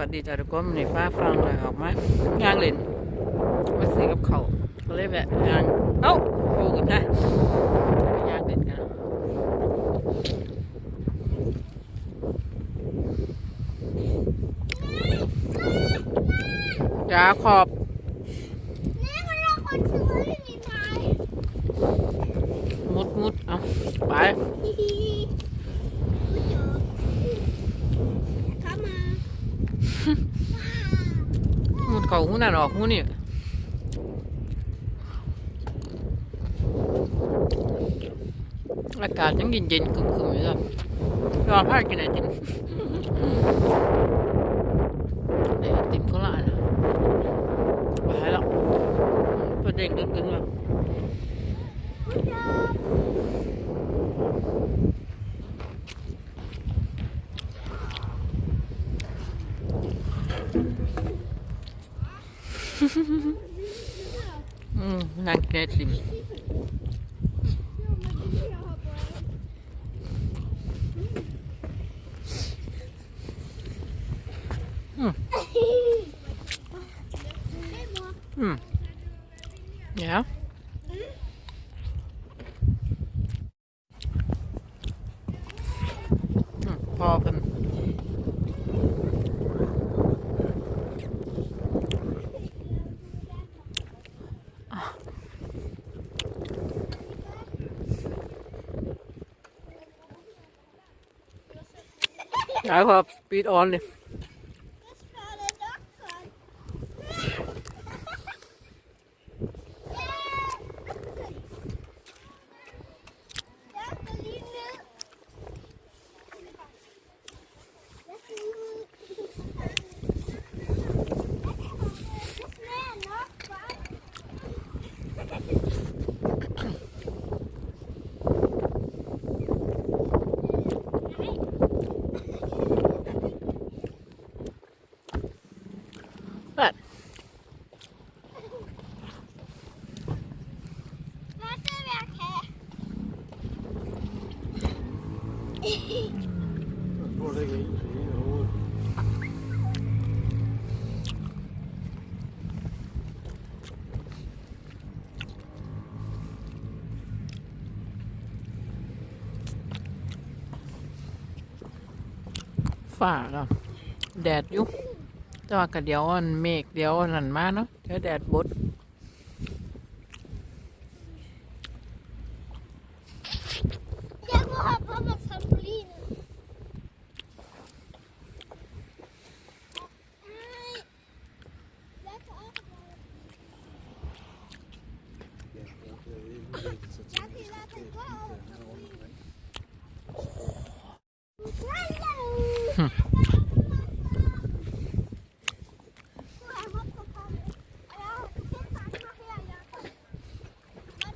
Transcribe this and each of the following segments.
วัสดีจ้าทุกคนในฟ้าฟังเลยออกมาย่างเล่นมาซื้อกับเขาวก็เลยแวะย่างเอ้าโอ้กันนะยางเล่นกันจ้าขอบนี่มันเราคนซื้อไม่มีไม้มุดมุดเอาไป มุดเขาหูนั่นออกหูนี่อากาศยังเย็นๆคึมๆอยู่จ้ะรอพ่อกินไอติมไอติมเขาละนะไปแล้วประเด็นดึงๆแล้ว นางแกะติมอืมเดี๋ยวอืมพอกัน ไหนพอสปีดออน I have speed on. ฝ่าก็แดดอยู่แต่ว่าก็เดี๋ยวอันเมฆเดี๋ยวอันนั่นมาเนาะเดี๋ยวแดดบด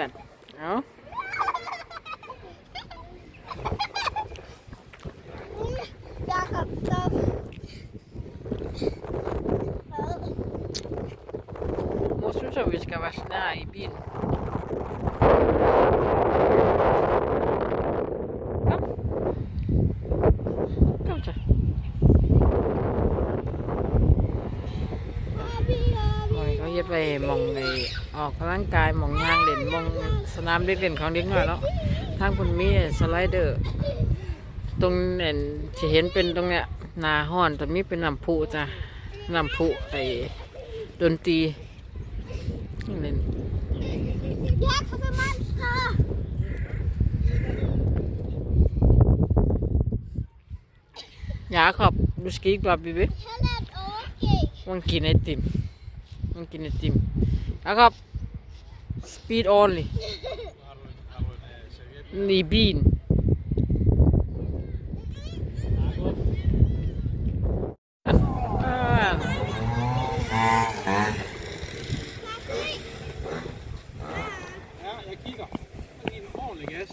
then. Oh. มองเขาเย็ดไปมองในออกกำลังกายมองย่างเล่นมองสนามเด็กเล่นของเด็กน้อยเนาะทางคุณมีสไลเดอร์ตรงเนี่ยจะเห็นเป็นตรงเนี้ยหนาห้อนตรงนี้เป็นน้ำพุจ้ะน้ำพุไอ้ดนตรีนี่เล่น Jakob är monster. ยาขอบดูสกีกลับบิบิ Helen Åke. มันกินไอติม มันกินไอติมยาขอบ speed only ni bean Ah. Ja, jeg kigger. Giv en ordentlig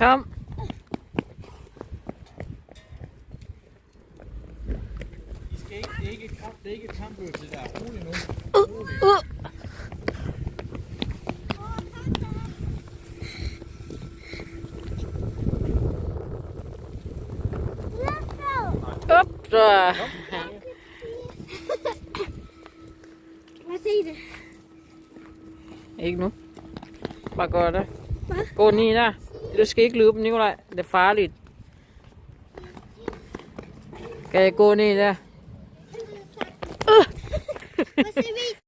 Kom. I skal ikke, det er ikke, det er ikke kampøvelse der. Rolig nu. Uh, uh. Upp då! Vad säger du? Ikke nu. Bare gør det. Gå, Nina. Du skal ikke løbe, Nikolaj. Det er farligt. Kan jeg gå ned der? Hvad siger vi?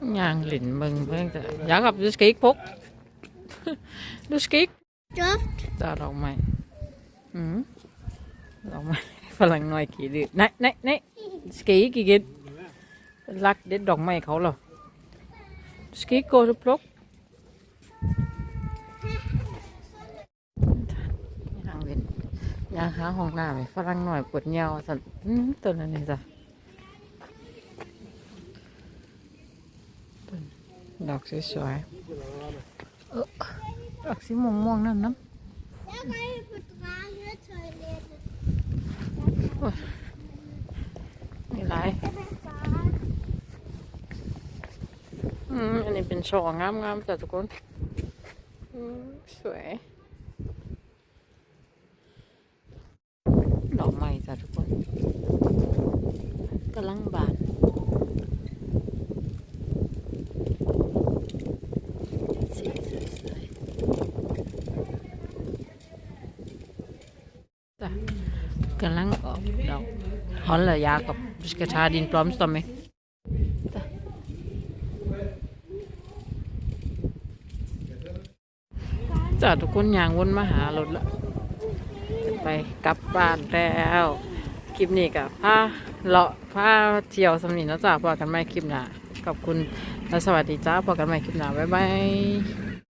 Nhang lịnh mừng với Jakob, du skal ikke pukke. Du skal ikke. Duft. Der er dog mig. Mm. Dog mig. Forlang nói kỹ det. Nej, nej, nej. Du skal ikke igen. Lagt det dog mig i kavler. Du skal ikke gå til pluk. Nhang há hong nào vậy? Forlang nói ปวดเยาวสันอืมตัวนั้นนี่จ้ะต้นดอกสวยๆเออดอกสีม่วงๆนั่นน้ำ Jeg var inde på drengetoilettet. นี่ไรอืมอันนี้เป็นช่องงามๆจ้ะทุกคนอืมสวย ดอกไม้จ้ะทุกคน กำลังบานสีสวยๆจ้ะกำลังออกดอก Håller Jakob. Du ska ta din blomster med. Der. จ้าทุกคนยางวนมาหารถละจะไปกลับบ้านแล้ว คลิปนี้กับพาเลาะ้าเที่ยวสำนีนะจ้าพอกันใหม่คลิปหน้าขอบคุณและสวัสดีจ้าพอกันใหม่คลิปหน้าบ๊ายบาย